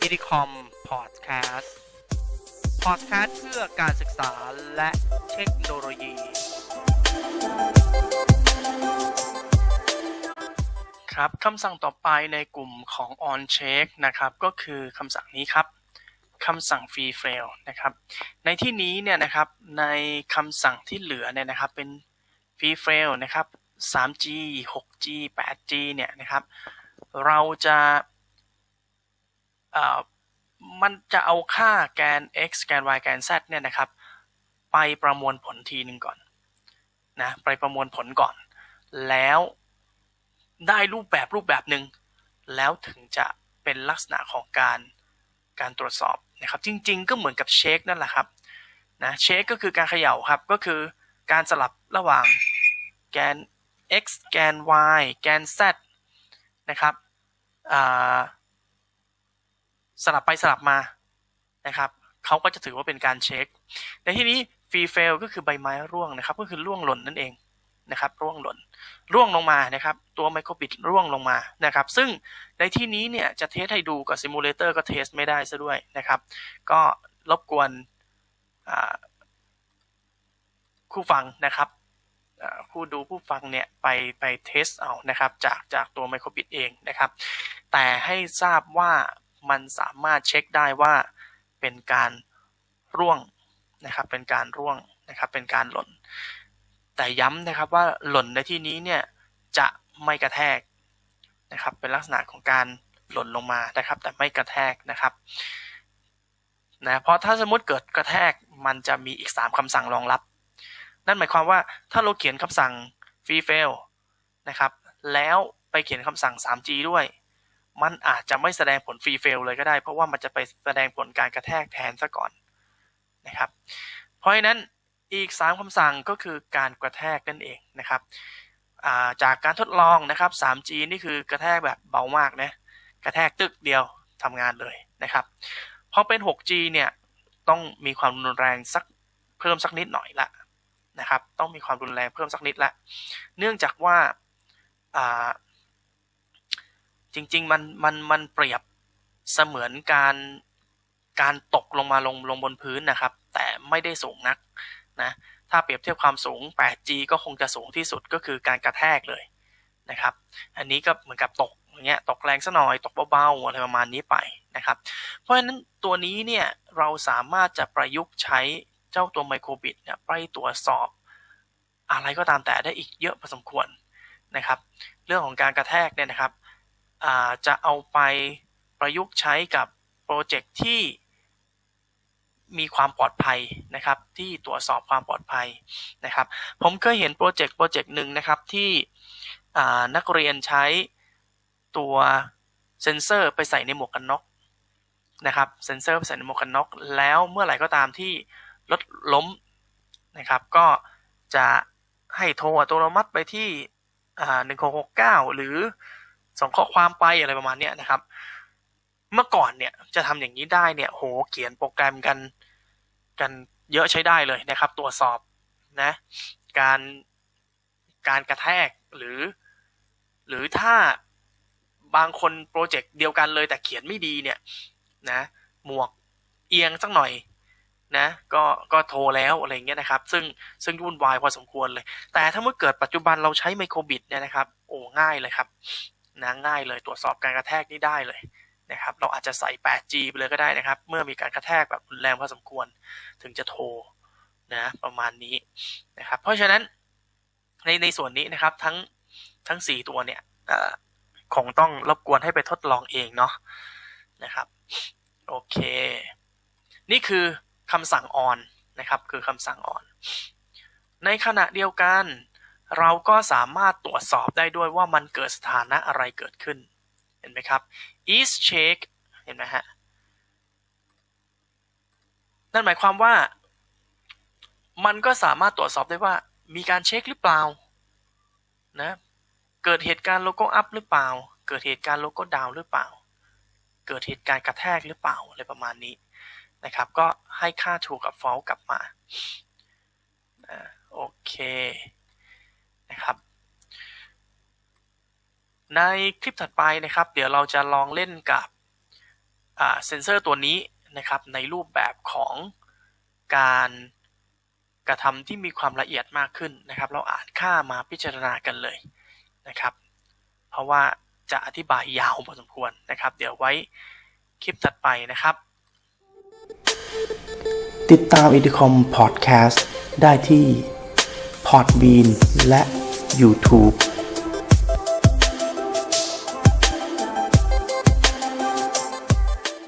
อิริคอมพอดแคสต์พอดแคสต์เพื่อการศึกษาและเทคโนโลยี ครับคำสั่งต่อไปในกลุ่มของ on check นะครับ ก็คือคำสั่งนี้ครับคำสั่ง free fail นะครับ ในที่นี้เนี่ยนะครับในคำสั่งที่เหลือเนี่ยนะครับเป็น free fail นะครับ 3G 6G 8G เนี่ยนะครับ เราจะมันจะเอาค่าแกน x แกน y แกน z เนี่ยนะครับ ไปประมวลผลทีหนึ่งก่อนนะไปประมวลผลก่อน แล้วได้รูปแบบรูปแบบหนึ่งแล้วถึงจะเป็นลักษณะของการการตรวจสอบนะครับจริงๆ ก็เหมือนกับเช็คนั่นแหละครับนะเช็คก็คือการเขย่าครับก็คือการสลับระหว่างแกน x แกน y แกน z นะครับสลับไปสลับมานะครับเขาก็จะถือว่าเป็นการเช็ค ในที่นี้ฟรีเฟลก็คือใบไม้ร่วงนะครับ ก็คือร่วงหล่นนั่นเองนะครับร่วงหล่นร่วงลงมานะครับ ตัวไมโครบิตร่วงลงมานะครับ ซึ่งในที่นี้เนี่ยจะเทสให้ดูกับซิมูเลเตอร์ก็เทสไม่ได้ซะด้วยนะครับ ก็รบกวนคู่ฟังนะครับ ผู้ดูผู้ฟังเนี่ยไปไปเทสเอานะครับจากจากตัวไมโครบิตเองนะครับ แต่ให้ทราบว่ามันสามารถเช็คได้ว่าเป็นการร่วงนะครับเป็นการร่วงนะครับเป็นการหล่น แต่ย้ำนะครับว่าหล่นในที่นี้เนี่ยจะไม่กระแทกนะครับเป็นลักษณะของการหล่นลงมานะครับ แต่ไม่กระแทกนะครับนะเพราะถ้าสมมติเกิดกระแทกมันจะมีอีก 3คำสั่งรองรับ นั่นหมายความว่าถ้าเราเขียนคำสั่ง free fail นะครับ แล้วไปเขียนคำสั่ง 3G ด้วย มันอาจจะไม่แสดงผล free fail เลยก็ได้ เพราะว่ามันจะไปแสดงผลการกระแทกแทนซะก่อนนะครับ เพราะฉะนั้นอีก 3คำสั่งก็คือการกระแทกนั่นเองนะครับจากการทดลองนะครับ 3G นี่คือกระแทกแบบเบามากนะกระแทกตึกเดียวทำงานเลยนะครับพอเป็น 6G เนี่ยต้องมีความรุนแรงสักเพิ่มสักนิดหน่อยละ นะครับ ต้องมีความรุนแรงเพิ่มสักนิดละ เนื่องจากว่าจริง ๆ มันมันมันเปรียบเสมือนการการตกลงมาลงลงบนพื้นนะครับ แต่ไม่ได้สูงนักนะถ้าเปรียบเทียบความสูง 8G ก็คงจะสูงที่สุดก็คือการกระแทกเลยนะครับ อันนี้ก็เหมือนกับตกอย่างเงี้ยตกแรงสัหน่อยตกเบาๆอะไรประมาณนี้ไปนะครับ เพราะฉะนั้นตัวนี้เนี่ยเราสามารถจะประยุกต์ใช้ เจ้าตัวไมโครบิตเนี่ยไปตรวจสอบ อะไรก็ตามแต่ได้อีกเยอะพอสมควรนะครับ เรื่องของการกระแทกเนี่ยนะครับจะเอาไปประยุกต์ใช้กับโปรเจกต์ที่มีความปลอดภัยนะครับ ที่ตรวจสอบความปลอดภัยนะครับ ผมเคยเห็นโปรเจกต์โปรเจกต์หนึ่งนะครับที่นักเรียนใช้ตัวเซนเซอร์ไปใส่ในหมวกกันน็อกนะครับเซนเซอร์ไปใส่ในหมวกกันน็อกแล้วเมื่อไหร่ก็ตามที่ รถล้มนะครับ ก็จะให้โทรอัตโนมัติไปที่หนึ่งหกเก้าหรือส่งข้อความไปอะไรประมาณนี้นะครับ เมื่อก่อนเนี่ยจะทำอย่างนี้ได้เนี่ยโหเขียนโปรแกรมกันกันเยอะใช้ได้เลยนะครับ ตรวจสอบนะการการกระแทกหรือ หรือถ้าบางคนโปรเจกต์เดียวกันเลยแต่เขียนไม่ดีเนี่ยนะหมวกเอียงสักหน่อย นะก็ก็โทรแล้วอะไรเงี้ยนะครับ ซึ่งซึ่งวุ่นวายพอสมควรเลย แต่ถ้าเมื่อเกิดปัจจุบันเราใช้ไมโครบิตเนี่ยนะครับโอ้ง่ายเลยครับนะง่ายเลยตรวจสอบการกระแทกนี่ได้เลยนะครับ เราอาจจะใส่ 8G ไปเลยก็ได้นะครับ เมื่อมีการกระแทกแบบรุนแรงพอสมควรถึงจะโทรนะประมาณนี้นะครับ เพราะฉะนั้นในในส่วนนี้นะครับทั้งทั้ง 4 ตัวเนี่ยคงต้องรบกวนให้ไปทดลองเองเนาะนะครับโอเค นี่คือ คำสั่ง on นะครับคือคำสั่ง on ในขณะเดียวกัน เราก็สามารถตรวจสอบได้ด้วยว่ามันเกิดสถานะอะไรเกิดขึ้น เห็นไหมครับ is check เห็นไหมฮะ นั่นหมายความว่า มันก็สามารถตรวจสอบได้ว่ามีการเช็คหรือเปล่านะเกิดเหตุการณ์โลโก้อัพหรือเปล่า เกิดเหตุการณ์โลโก้ดาวหรือเปล่า เกิดเหตุการณ์กระแทกหรือเปล่าอะไรประมาณนี้ นะครับ ก็ให้ค่า true กับ false กลับมาโอเคนะครับ ในคลิปถัดไปนะครับ เดี๋ยวเราจะลองเล่นกับเซนเซอร์ตัวนี้นะครับ ในรูปแบบของการกระทำที่มีความละเอียดมากขึ้นนะครับ เราอ่านค่ามาพิจารณากันเลยนะครับ เพราะว่าจะอธิบายยาวพอสมควรนะครับ เดี๋ยวไว้คลิปถัดไปนะครับ ติดตามอิดิคอมพอดแคสต์ได้ที่ Podbean และ YouTube